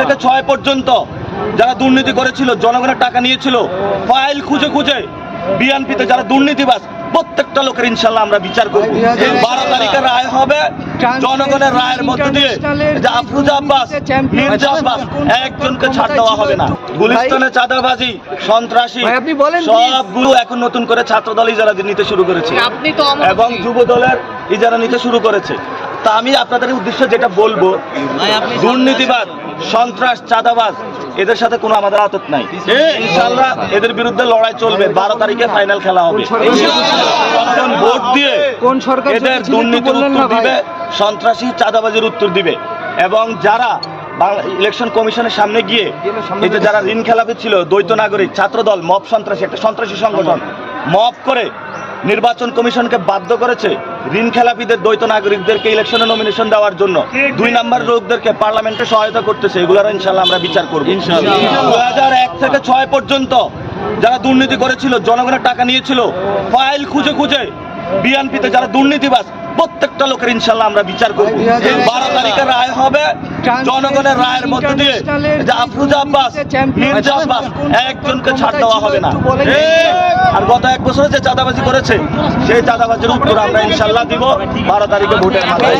থেকে ছয় পর্যন্ত যারা দুর্নীতি করেছিল জনগণের টাকা নিয়েছিল ফাইল খুঁজে খুঁজে বিএনপিতে যারা দুর্নীতিবাজ প্রত্যেকটা লোকের ইনশাল্লাহ আমরা বিচার করব। বারো তারিখে রায় হবে জনগণের রায়ের মধ্য দিয়ে যে আফরুজা আব্বাস মির্জা আব্বাস একজনকে ছাড় দেওয়া হবে না। গুলিস্তানে চাঁদাবাজি সন্ত্রাসী ভাই, আপনি সবগুলো এখন নতুন করে ছাত্র ছাত্রদল ইজারা নিতে শুরু করেছে। আপনি তো অমর এবং যুব দলের ইজারা নিতে শুরু করেছে। তা আমি আপনাদের উদ্দেশ্যে যেটা বলব দুর্নীতিবাদ সন্ত্রাস চাঁদাবাজ এদের সাথে কোনো আমাদের আতত নাই। ইনশাল্লাহ এদের বিরুদ্ধে লড়াই চলবে বারো তারিখে ফাইনাল খেলা হবে। ভোট দিয়ে কোন সরকার এদের দুর্নীতির উত্তর দিবে সন্ত্রাসী চাঁদাবাজির উত্তর দিবে। এবং যারা বাংলা- ইলেকশন কমিশনের সামনে গিয়ে এই যে যারা ঋণ খেলাপি ছিল দ্বৈত নাগরিক ছাত্রদল মব সন্ত্রাসী একটা সন্ত্রাসী সংগঠন মব করে নির্বাচন কমিশনকে বাধ্য করেছে ঋণ খেলাপিদের দ্বৈত নাগরিকদেরকে ইলেকশনে নমিনেশন দেওয়ার জন্য। দুই নাম্বার লোকদেরকে পার্লামেন্টে সহায়তা করতেছে এগুলোর ইনশাল্লাহ আমরা বিচার করব। দু হাজার এক থেকে ছয় পর্যন্ত যারা দুর্নীতি করেছিল জনগণের টাকা নিয়েছিল ফাইল খুঁজে খুঁজে বিএনপিতে যারা দুর্নীতিবাজ প্রত্যেকটা লোকের ইনশাল্লাহ আমরা বিচার করব। বারো তারিখে রায় হবে জনগণের রায়ের মধ্য দিয়ে যে আফরুজা আব্বাস মির্জা আব্বাস একজনকে ছাড় দেওয়া হবে না। গত এক বছরে যে চাঁদাবাজি করেছে, সেই চাঁদাবাজির উত্তর আমরা ইনশাল্লাহ দিব। বারো তারিখে ভোটের মাথায়